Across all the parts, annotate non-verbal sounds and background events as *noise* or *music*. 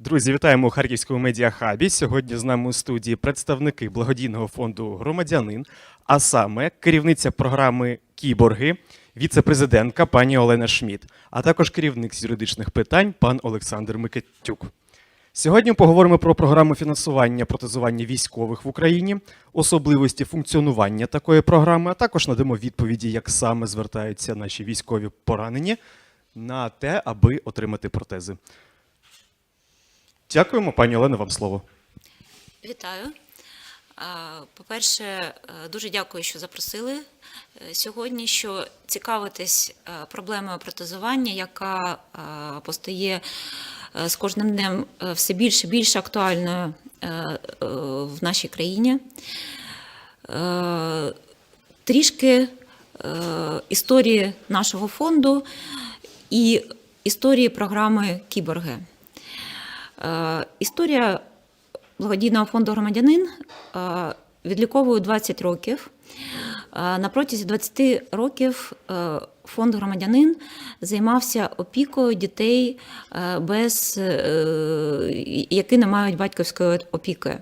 Друзі, вітаємо у Харківському медіахабі. Сьогодні з нами у студії представники благодійного фонду Громадянин, а саме керівниця програми Кіборги, віце-президентка пані Олена Шмідт, а також керівник з юридичних питань пан Олександр Микитюк. Сьогодні поговоримо про програму фінансування протезування військових в Україні, особливості функціонування такої програми, а також надамо відповіді, як саме звертаються наші військові поранені на те, аби отримати протези. Дякуємо, пані Олено, вам слово. Вітаю. По-перше, е, дуже дякую, що запросили е, сьогодні, що цікавитесь е, проблемою протезування, яка постає з кожним днем все більше і більш актуальною в нашій країні. Трішки історії нашого фонду і історії програми Кіборги. Е, Історія благодійного фонду громадянин е, відліковує 20 років. Е, На протязі 20 років фонд громадянин займався опікою дітей, без, які не мають батьківської опіки.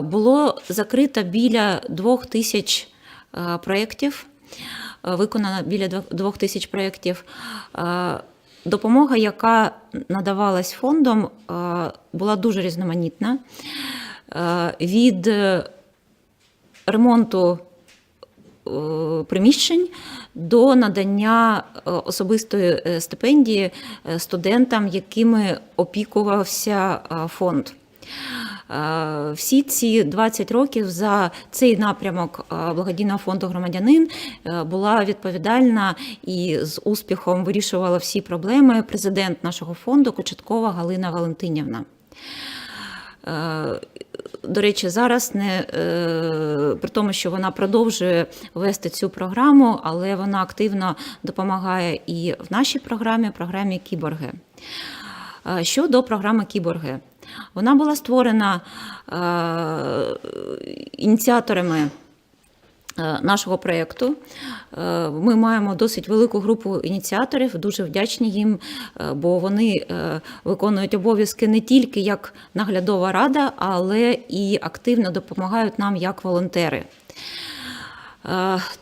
Було закрито біля двох тисяч проєктів, виконано біля двох тисяч проєктів. Допомога, яка надавалась фондом, е, була дуже різноманітна. Е, Від е, ремонту приміщень до надання особистої стипендії студентам, якими опікувався фонд. Е, Всі ці 20 років за цей напрямок е, благодійного фонду громадянин е, була відповідальна і з успіхом вирішувала всі проблеми президент нашого фонду Кочеткова Галина Валентинівна. До речі, зараз не при тому, що вона продовжує вести цю програму, але вона активно допомагає і в нашій програмі, програмі Кіборги. Щодо програми Кіборги, вона була створена е, ініціаторами е, нашого проєкту. Е, Ми маємо досить велику групу ініціаторів, дуже вдячні їм, бо вони виконують обов'язки не тільки як наглядова рада, але і активно допомагають нам як волонтери.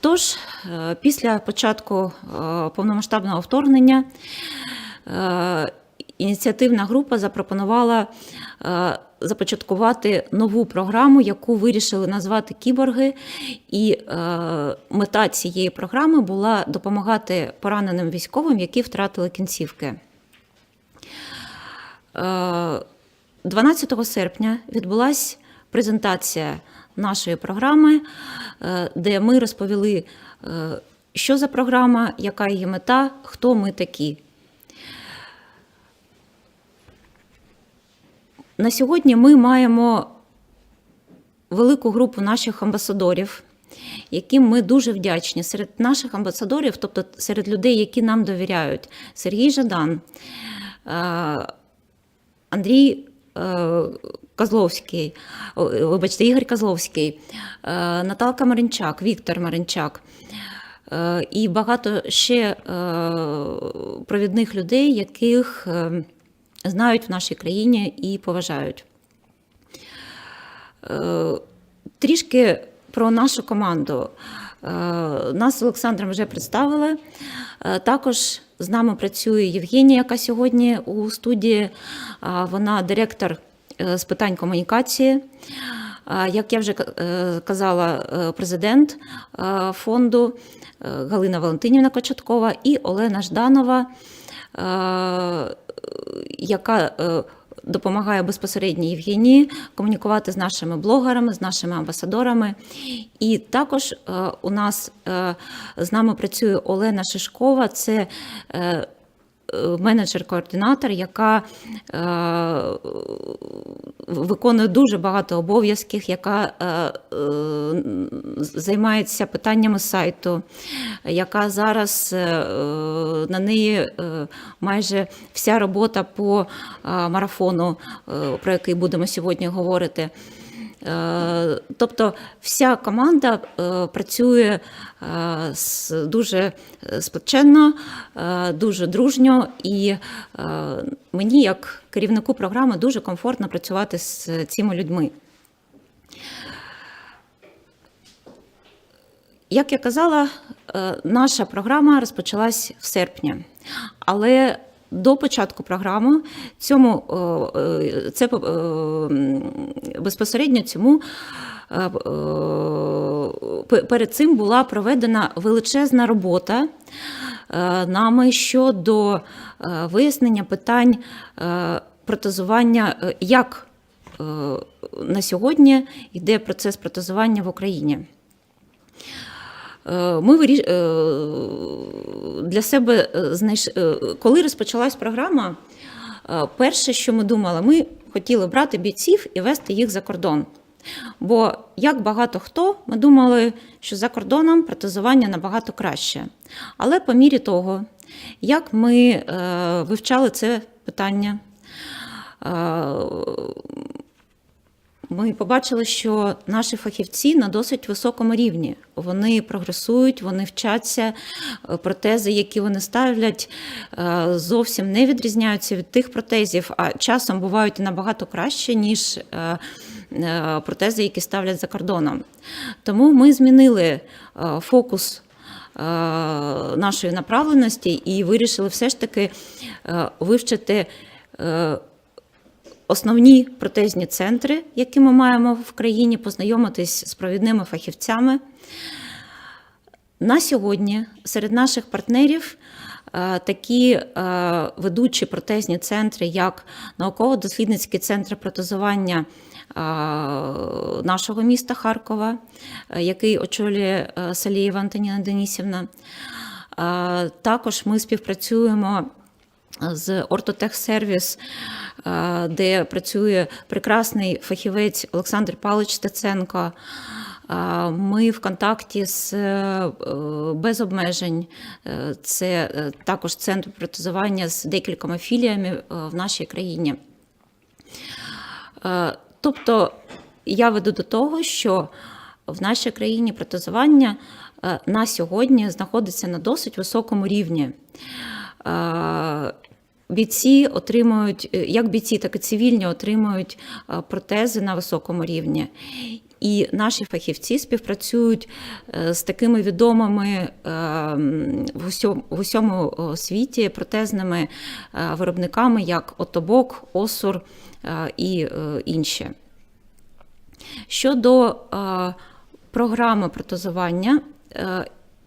Тож, після початку повномасштабного вторгнення ініціативна група запропонувала е, започаткувати нову програму, яку вирішили назвати Кіборги. І е, мета цієї програми була допомагати пораненим військовим, які втратили кінцівки. Е, 12 серпня відбулася презентація нашої програми, е, де ми розповіли, е, що за програма, яка її мета, хто ми такі. На сьогодні ми маємо велику групу наших амбасадорів, яким ми дуже вдячні. Серед наших амбасадорів, тобто серед людей, які нам довіряють, Сергій Жадан, е, Андрій е, Козловський, вибачте, Ігор Козловський, е, Наталка Маринчак, Віктор Маринчак. І багато ще провідних людей, яких знають в нашій країні і поважають. Е, Трішки про нашу команду. Е, Нас з Олександром вже представили. Е, Також з нами працює Євгенія, яка сьогодні у студії. Вона директор з питань комунікації. Як я вже казала, президент фонду Галина Валентинівна Кочеткова і Олена Жданова, яка е, допомагає безпосередньо Євгенії комунікувати з нашими блогерами, з нашими амбасадорами. І також е, у нас е, з нами працює Олена Шишкова. Це е, е, менеджер-координатор, яка е, виконує дуже багато обов'язків, яка е, займається питаннями сайту, яка зараз е, на неї майже вся робота по марафону, про який будемо сьогодні говорити. Е, Тобто вся команда е, працює е, дуже сплоченно, дуже дружньо, і мені, як керівнику програми, дуже комфортно працювати з цими людьми. Як я казала, наша програма розпочалась в серпні, але до початку програми цьому е, е, це е, безпосередньо цьому пе- перед цим була проведена величезна робота нами щодо вияснення питань протезування, як на сьогодні йде процес протезування в Україні. Е, Ми виріш... е, для себе е, знайш... коли розпочалась програма, перше, що ми думали, ми хотіли брати бійців і вести їх за кордон. Бо як багато хто, ми думали, що за кордоном протезування набагато краще. Але по мірі того, як ми вивчали це питання, ми побачили, що наші фахівці на досить високому рівні. Вони прогресують, вони вчаться. Е, Протези, які вони ставлять, е, зовсім не відрізняються від тих протезів, а часом бувають набагато краще, ніж е, протези, які ставлять за кордоном. Тому ми змінили фокус нашої направленості і вирішили все ж таки вивчити. Основні протезні центри, які ми маємо в країні, познайомитись з провідними фахівцями. На сьогодні серед наших партнерів е, такі е, ведучі протезні центри, як науково-дослідницький центр протезування е, нашого міста Харкова, який очолює Салієва Антоніна Денісівна. Також ми співпрацюємо з Ортотехсервіс, е, де працює прекрасний фахівець Олександр Павлович Стеценко. Е, Ми в контакті з е, без обмежень. Це також центр протезування з декількома філіями в нашій країні. Тобто я веду до того, що в нашій країні протезування на сьогодні знаходиться на досить високому рівні. Бійці отримують, е, як бійці, так і цивільні отримують е, протези на високому рівні. І наші фахівці співпрацюють е, з такими відомими в усьому, світі протезними виробниками, як Отобок, Осур і інші. Щодо програми протезування,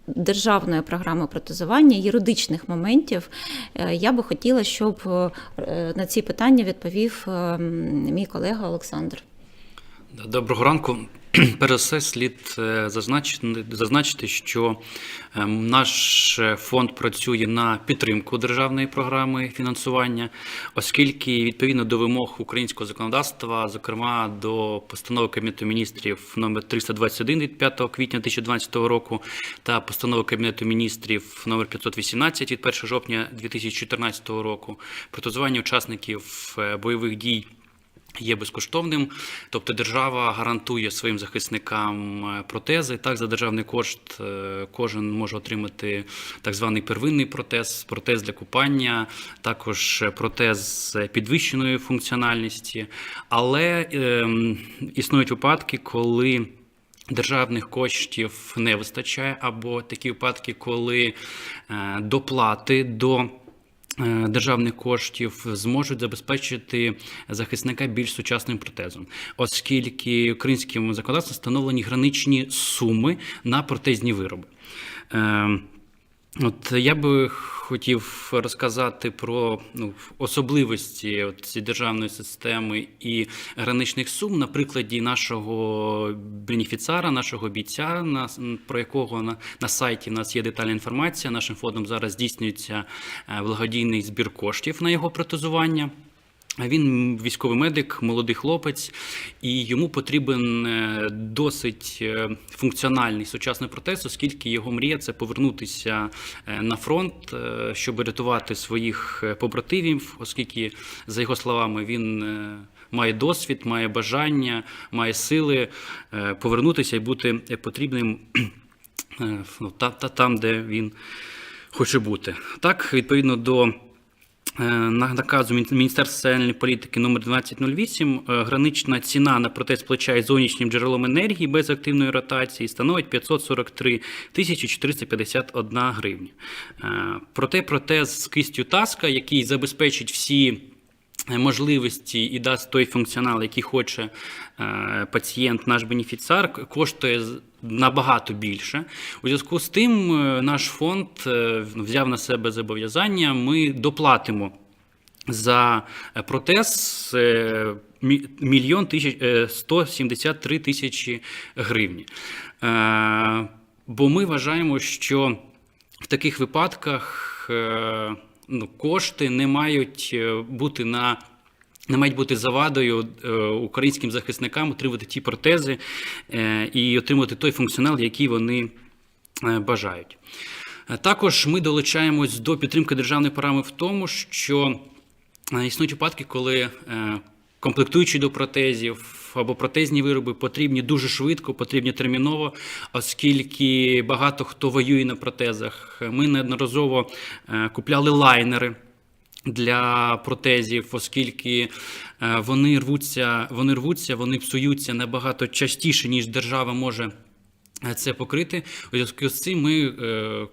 державної програми протезування, юридичних моментів, е, я би хотіла, щоб е, на ці питання відповів е, мій колега Олександр. Доброго ранку. *clears throat* Перш за все, слід е, зазначити, зазначити, що е, наш е, фонд працює на підтримку державної програми фінансування, оскільки відповідно до вимог українського законодавства, зокрема до постанови Кабінету міністрів номер 321 від 5 квітня 2012 року та постанови Кабінету міністрів номер 518 від 1 жовтня 2014 року, протезування учасників бойових дій є безкоштовним, тобто держава гарантує своїм захисникам е, протези. Так, за державний кошт е, кожен може отримати так званий первинний протез, протез для купання, також протез підвищеної функціональності. Але ем, існують випадки, коли Державних коштів не вистачає, або такі випадки, коли е, доплати до е, державних коштів зможуть забезпечити захисника більш сучасним протезом, оскільки українським законодавством встановлені граничні суми на протезні вироби. От я би хотів розказати про ну, особливості от цієї державної системи і граничних сум на прикладі нашого бенефіціара, нашого бійця, на, про якого на, на сайті в нас є детальна інформація. Нашим фондом зараз здійснюється е, благодійний збір коштів на його протезування. Він військовий медик, молодий хлопець, і йому потрібен е, досить е, функціональний сучасний протез, оскільки його мрія це повернутися е, на фронт, щоб рятувати своїх побратимів, оскільки, за його словами, він має досвід, має бажання, має сили повернутися і бути потрібним ну, та, та, там, де він хоче бути. Так, відповідно до наказу Міністерства соціальної політики номер 1208 е, гранична ціна на протез плеча із зовнішнім джерелом енергії без активної ротації становить 543 тисячі 451 гривня. Е, Проте протез з кистю таска, який забезпечить всі можливості і дасть той функціонал, який хоче е, пацієнт, наш бенефіціар, коштує набагато більше. У зв'язку з тим, е, наш фонд е, взяв на себе зобов'язання. Ми доплатимо за протез мільйон тисяч е, 173 тисячі гривні. Бо ми вважаємо, що в таких випадках ну, кошти не мають е, бути на. Не мають бути завадою е, українським захисникам отримати ті протези е, і отримати той функціонал, який вони бажають. Також ми долучаємось до підтримки державної програми в тому, що існують випадки, коли комплектуючі до протезів або протезні вироби потрібні дуже швидко, потрібні терміново, оскільки багато хто воює на протезах. Ми неодноразово е, купляли лайнери для протезів, оскільки е, вони рвуться, вони рвуться, вони псуються набагато частіше, ніж держава може. е, Це покрити у зв'язку з цим. Ми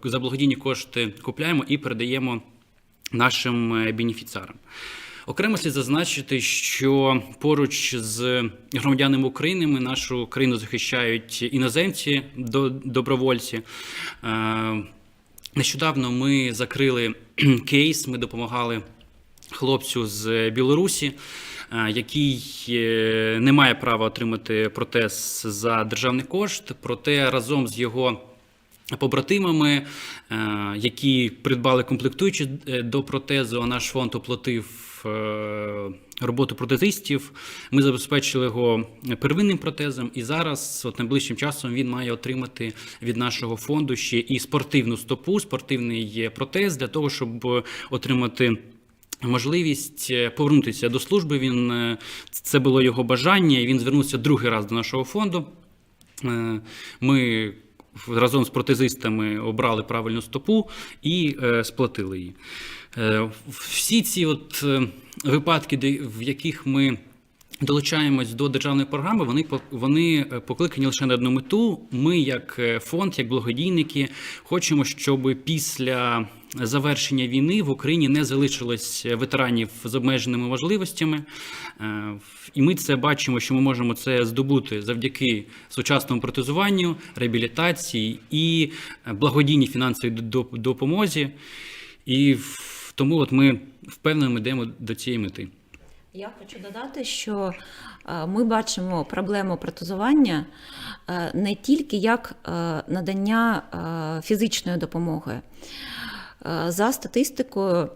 за благодійні кошти купляємо і передаємо нашим бенефіціарам. Окремо слід зазначити, що поруч з громадянами України ми нашу країну захищають іноземці, до- добровольці. Е, Нещодавно ми закрили *clears throat* кейс, ми допомагали хлопцю з Білорусі, е, який е, не має права отримати протез за державний кошт, проте разом з його побратимами, які придбали комплектуючі до протезу, а наш фонд оплатив роботу протезистів. Ми забезпечили його первинним протезом, і зараз, от найближчим часом, він має отримати від нашого фонду ще і спортивну стопу, спортивний протез для того, щоб отримати. Можливість е, повернутися до служби. Він е, це було його бажання, і він звернувся другий раз до нашого фонду. Е, Ми разом з протезистами обрали правильну стопу і е, сплатили її. Е, Всі ці от е, випадки, в яких ми долучаємось до державної програми, вони вони е, покликані лише на одну мету. Ми, як фонд, як благодійники, хочемо, щоб після завершення війни в Україні не залишилось ветеранів з обмеженими можливостями. І ми це бачимо, що ми можемо це здобути завдяки сучасному протезуванню, реабілітації і благодійній фінансовій допомозі. І тому от ми впевнено йдемо до цієї мети. Я хочу додати, що е, ми бачимо проблему протезування е, не тільки як е, надання фізичної допомоги. За статистикою,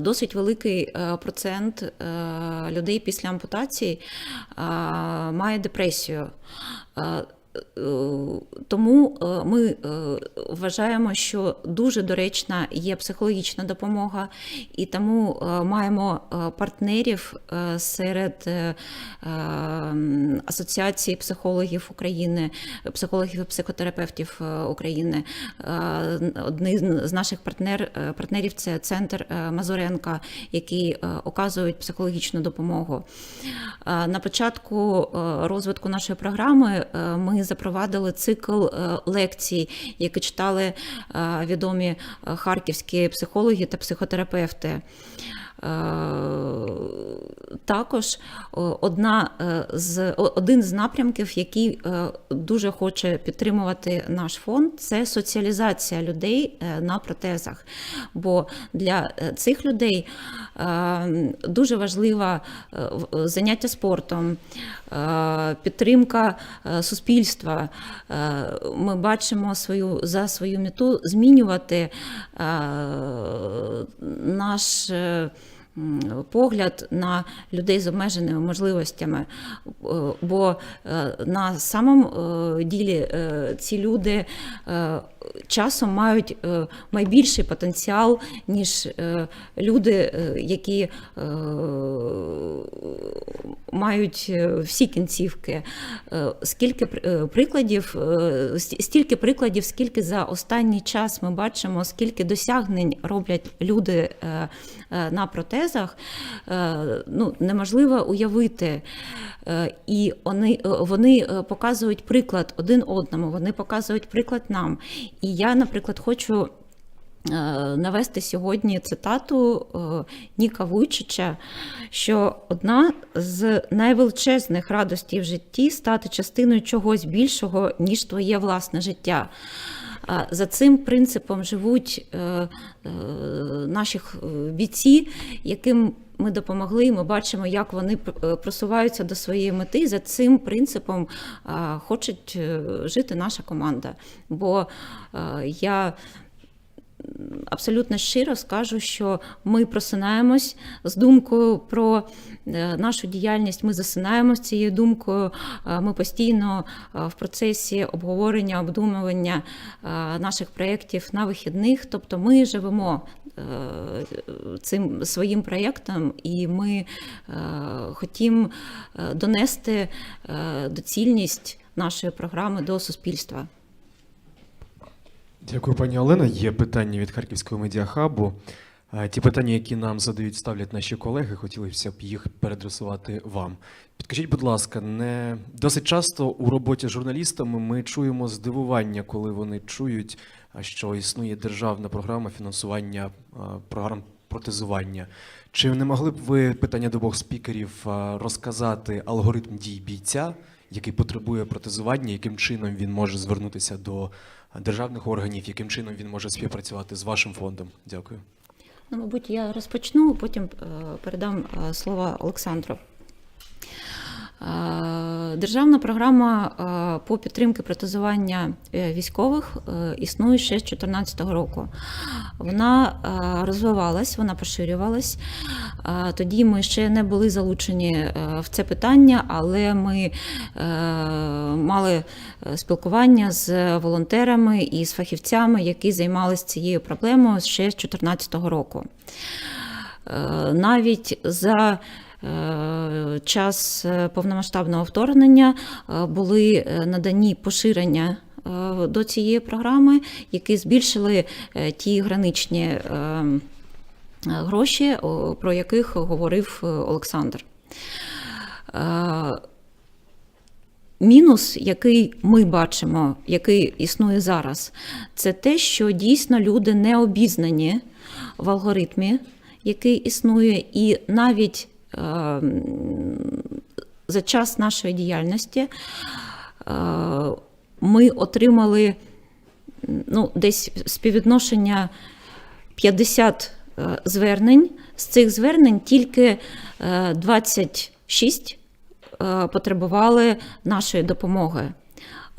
досить великий процент людей після ампутації має депресію. Е, Тому е, ми е, вважаємо, що дуже доречна є психологічна допомога, і тому маємо партнерів серед Асоціації психологів України, психологів і психотерапевтів України. Одні з наших партнер, партнерів це центр Мазуренка, який оказують психологічну допомогу. На початку розвитку нашої програми е, запровадили цикл е, лекцій, які читали е, відомі е, харківські психологи та психотерапевти. Е, Також одна е, з один з напрямків, який е, дуже хоче підтримувати наш фонд, це соціалізація людей е, на протезах. Бо для е, цих людей е, дуже важливо е, заняття спортом, е, підтримка е, суспільства. Е, Ми бачимо свою за свою мету змінювати е, наш. Погляд на людей з обмеженими можливостями. Е, Бо е, на самому е, ділі ці люди часом мають найбільший потенціал, ніж люди, які мають всі кінцівки. Скільки пр- прикладів, стільки прикладів, скільки за останній час ми бачимо, скільки досягнень роблять люди на протезах, е, ну, неможливо уявити. Е, І вони, е, вони показують приклад один одному, вони показують приклад нам. І я, наприклад, хочу навести сьогодні цитату Ніка Вуйчича, що одна з найвеличезних радостей в житті стати частиною чогось більшого, ніж твоє власне життя. За цим принципом живуть е, е, наші бійці, яким ми допомогли, ми бачимо, як вони е, просуваються до своєї мети. За цим принципом хочуть жити наша команда. Бо е, я абсолютно щиро скажу, що ми просинаємось з думкою про е, нашу діяльність. Ми засинаємо цією думкою. Е, Ми постійно е, в процесі обговорення, обдумування наших проєктів на вихідних. Тобто ми живемо цим своїм проєктом, і ми хотімо е, донести доцільність нашої програми до суспільства. Дякую, пані Олена. Є питання від Харківського медіахабу. Е, Ті питання, які нам задають, ставлять наші колеги, хотілося б їх переадресувати вам. Підкажіть, будь ласка, не досить часто у роботі з журналістами ми чуємо здивування, коли вони чують, що існує державна програма фінансування програм протезування. Чи не могли б ви питання до обох спікерів розказати алгоритм дій бійця, який потребує протезування, яким чином він може звернутися до державних органів, яким чином він може співпрацювати з вашим фондом? Дякую. Ну, мабуть, я розпочну, потім е, передам е, слово Олександру. Е, Державна програма е, по підтримки протезування е, військових існує ще з 2014 року. Вона розвивалась, вона поширювалась. Тоді ми ще не були залучені в це питання, але ми мали спілкування з волонтерами і з фахівцями, які займалися цією проблемою ще з 2014 року. Навіть за час е, повномасштабного вторгнення е, були е, надані поширення е, до цієї програми, які збільшили е, ті граничні е, е, гроші, про яких говорив е, Олександр. Е, Мінус, який ми бачимо, який існує зараз, це те, що дійсно люди не обізнані в алгоритмі, який існує, і навіть е, за час нашої діяльності е, ми отримали ну, десь співвідношення 50 е, звернень. З цих звернень тільки е, 26 е, потребували нашої допомоги.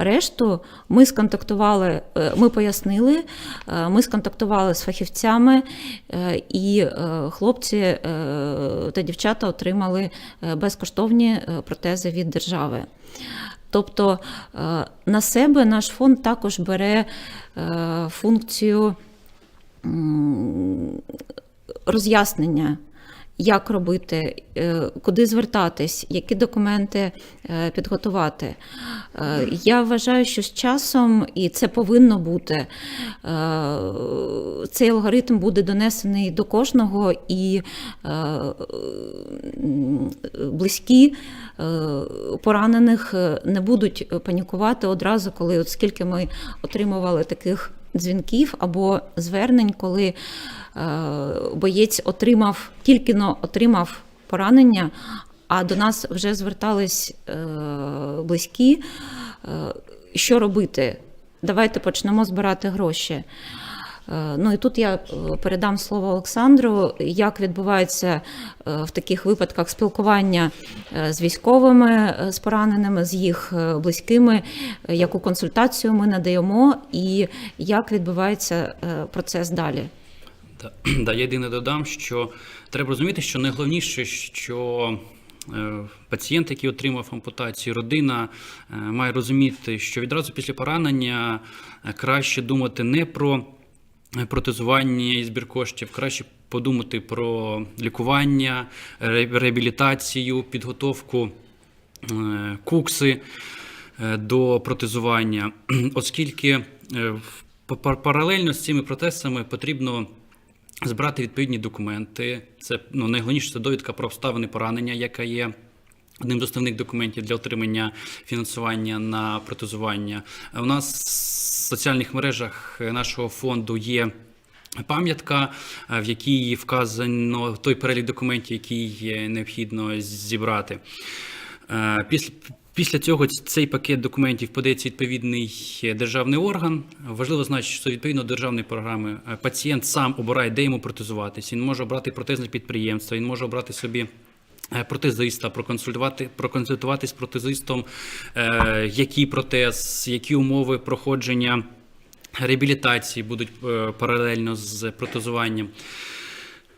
Решту ми сконтактували, е, ми пояснили, е, ми сконтактували з фахівцями, е, і хлопці та дівчата отримали безкоштовні протези від держави. Тобто на себе наш фонд також бере функцію роз'яснення, як робити, е, куди звертатись, які документи е, підготувати. Е, Я вважаю, що з часом, і це повинно бути, цей алгоритм буде донесений до кожного, і близькі поранених не будуть панікувати одразу, коли от скільки ми отримували таких дзвінків або звернень, коли боєць отримав, тільки но отримав поранення, а до нас вже звертались е, близькі. Е, що робити? Давайте почнемо збирати гроші. Е, Ну і тут я е, передам слово Олександру, як відбувається е, в таких випадках спілкування е, з військовими, е, з пораненими, з їх е, близькими, е, яку консультацію ми надаємо, і як відбувається е, процес далі. *clears throat* Да, я єдине додам, що треба розуміти, що найголовніше, що е, пацієнт, який отримав ампутацію, родина е, має розуміти, що відразу після поранення е, краще думати не про протезування і збір коштів, краще подумати про лікування, реабілітацію, підготовку кукси до протезування, *clears throat* оскільки паралельно з цими протезами потрібно збирати відповідні документи. Це ну, найголовніше це довідка про обставини поранення, яка є. Одним з основних документів для отримання фінансування на протезування. У нас в соціальних мережах нашого фонду є пам'ятка, в якій вказано той перелік документів, який необхідно зібрати. Е, Після, після цього цей пакет документів подається відповідний е, державний орган. Важливо знати, що відповідно до державної програми е, пацієнт сам обирає, де йому протезуватися. Він може обрати протезне підприємство, він може обрати собі. е, Протезиста, проконсультувати, проконсультуватись з протезистом, е, який протез, які умови проходження реабілітації будуть паралельно з протезуванням.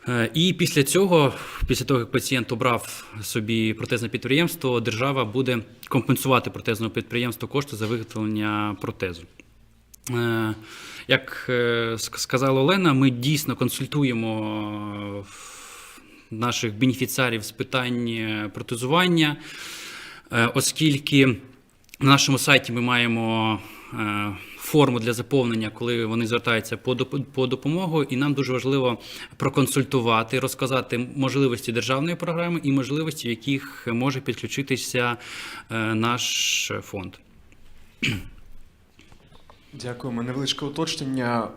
Е, І після цього, після того, як пацієнт обрав собі протезне підприємство, держава буде компенсувати протезному підприємству кошти за виготовлення протезу. Е, Як е, сказала Олена, ми дійсно консультуємо наших бенефіціарів з питань протезування, оскільки на нашому сайті ми маємо форму для заповнення, коли вони звертаються по доп- по допомогу, і нам дуже важливо проконсультувати, розказати можливості державної програми і можливості, в яких може підключитися е, наш фонд. Дякуємо. Невеличке уточнення.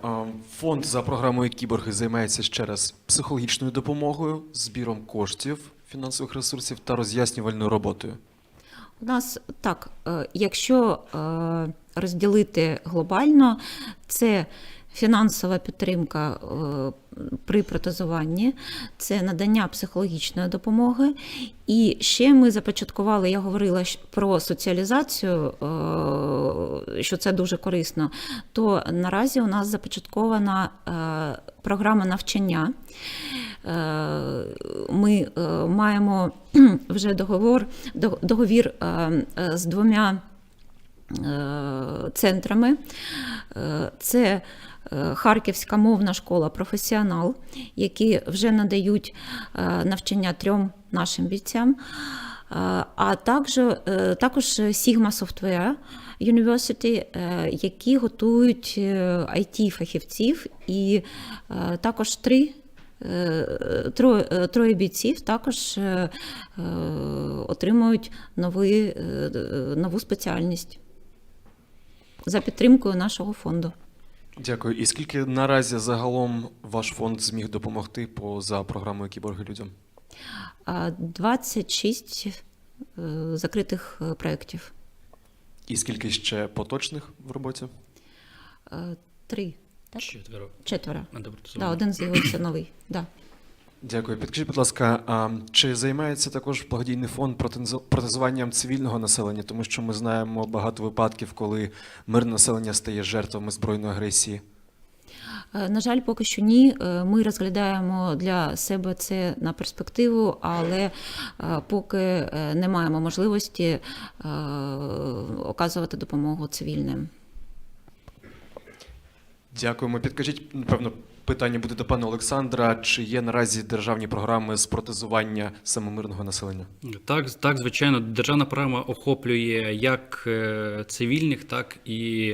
Фонд за програмою Кіборги займається ще раз психологічною допомогою, збіром коштів, фінансових ресурсів та роз'яснювальною роботою. У нас так, е, якщо е, розділити глобально, це фінансова підтримка е, при протезуванні, це надання психологічної допомоги. І ще ми започаткували, я говорила про соціалізацію, е, що це дуже корисно. То наразі у нас започаткована е, програма навчання. Ми маємо *clears throat* вже договор, договір з двома центрами. Е, Це е, Харківська мовна школа професіонал, які вже надають е, навчання трьом нашим бійцям. Е, А також, е, також Sigma Software University, е, які готують IT-фахівців, і е, також три Е, Троє, е, троє бійців також е, е, отримують е, е, нову спеціальність за підтримкою нашого фонду. Дякую. І скільки наразі загалом ваш фонд зміг допомогти по за програмою Кіборги людям? А 26 е, закритих е, проєктів. І скільки ще поточних в роботі? Е, Три, так? Четверо. Четверо. Да, один з'явився новий. Да. Дякую. Підкажіть, будь ласка, а чи займається також благодійний фонд протезу- протезуванням цивільного населення? Тому що ми знаємо багато випадків, коли мирне населення стає жертвами збройної агресії. Е, На жаль, поки що ні. Е, Ми розглядаємо для себе це на перспективу, але е, поки не маємо можливості оказувати допомогу цивільним. Дякуємо. Підкажіть, напевно, питання буде до пана Олександра. Чи є наразі державні програми з протезування саме мирного населення? Так, так, звичайно, державна програма охоплює як е, цивільних, так і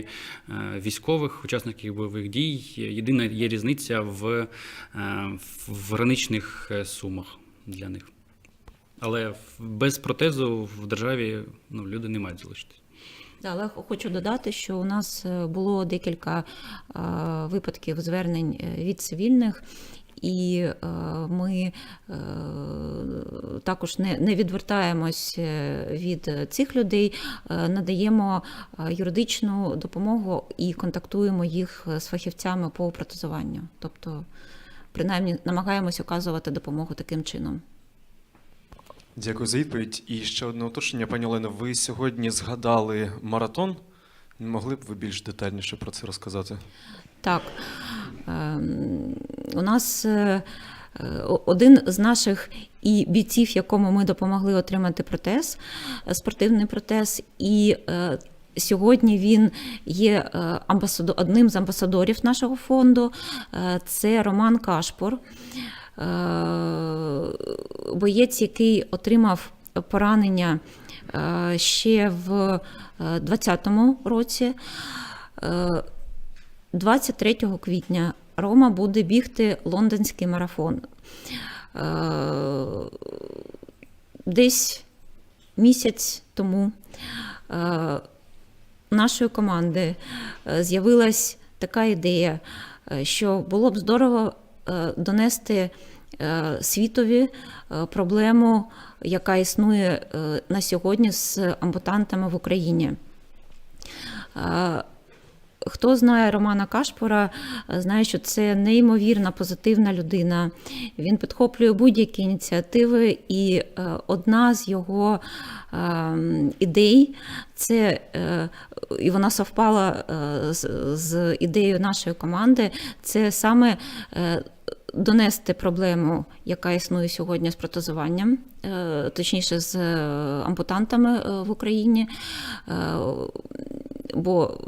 е, військових учасників бойових дій. Єдина є різниця в, е, в граничних сумах для них. Але без протезу в державі ну, люди не мають залишитися. Але хочу додати, що у нас е, було декілька е, випадків звернень е, від цивільних. І ми також не, не відвертаємось від цих людей, надаємо юридичну допомогу і контактуємо їх з фахівцями по протезуванню. Тобто, принаймні, намагаємось оказувати допомогу таким чином. Дякую за відповідь. І ще одне уточнення, пані Олено. Ви сьогодні згадали маратон. Могли б ви більш детальніше про це розказати? Так, Ем, У нас е, один з наших і бійців, якому ми допомогли отримати протез, е, спортивний протез, і е, Сьогодні він є амбасадо- одним з амбасадорів нашого фонду. Це Роман Кашпор, боєць, який отримав поранення е, ще в 2020 році. Е, 23 квітня Рома буде бігти лондонський марафон. Е, Десь місяць тому е, нашої команди е, з'явилась така ідея, е, що було б здорово е, донести е, світові е, проблему, яка існує е, на сьогодні з амбутантами в Україні. Хто знає Романа Кашпора, е, знає, що це неймовірна позитивна людина. Він підхоплює будь-які ініціативи, і е, одна з його е, ідей це е, і вона совпала з, з ідеєю нашої команди. Це саме донести проблему, яка існує сьогодні з протезуванням, е, точніше з е, ампутантами е, в Україні. Бо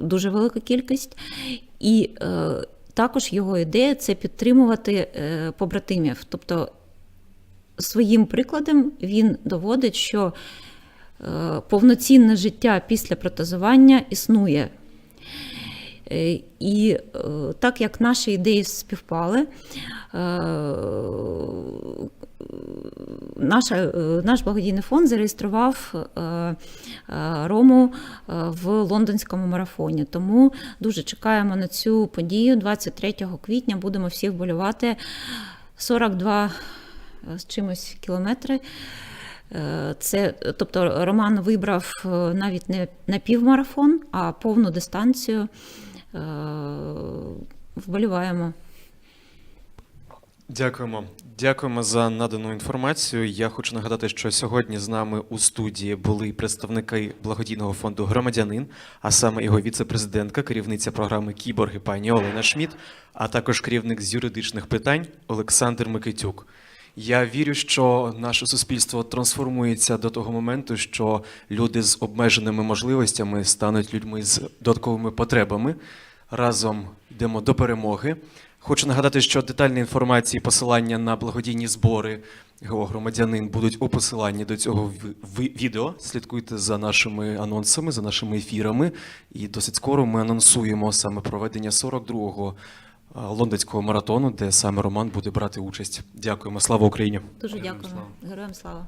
дуже велика кількість. І також його ідея це підтримувати побратимів. Тобто своїм прикладом він доводить, що повноцінне життя після протезування існує. Е, І е, так як наші ідеї співпали, е, наша, наш благодійний фонд зареєстрував Рому в лондонському марафоні. Тому дуже чекаємо на цю подію. 23 квітня будемо всі вболівати 42 з чимось кілометри. Це, тобто Роман вибрав навіть не на півмарафон, а повну дистанцію. Е, Вболіваємо. Дякуємо. Дякуємо за надану інформацію. Я хочу нагадати, що сьогодні з нами у студії були представники благодійного фонду Громадянин, а саме його віце-президентка, керівниця програми Кіборги пані Олена Шміт, а також керівник з юридичних питань Олександр Микитюк. Я вірю, що наше суспільство трансформується до того моменту, що люди з обмеженими можливостями стануть людьми з додатковими потребами. Разом йдемо до перемоги. Хочу нагадати, що детальні інформації, посилання на благодійні збори громадянин будуть у посиланні до цього відео. Слідкуйте за нашими анонсами, за нашими ефірами. І досить скоро ми анонсуємо саме проведення 42-го е, лондонського маратону, де саме Роман буде брати участь. Дякуємо. Слава Україні! Дуже Героям дякуємо. слава. Героям слава.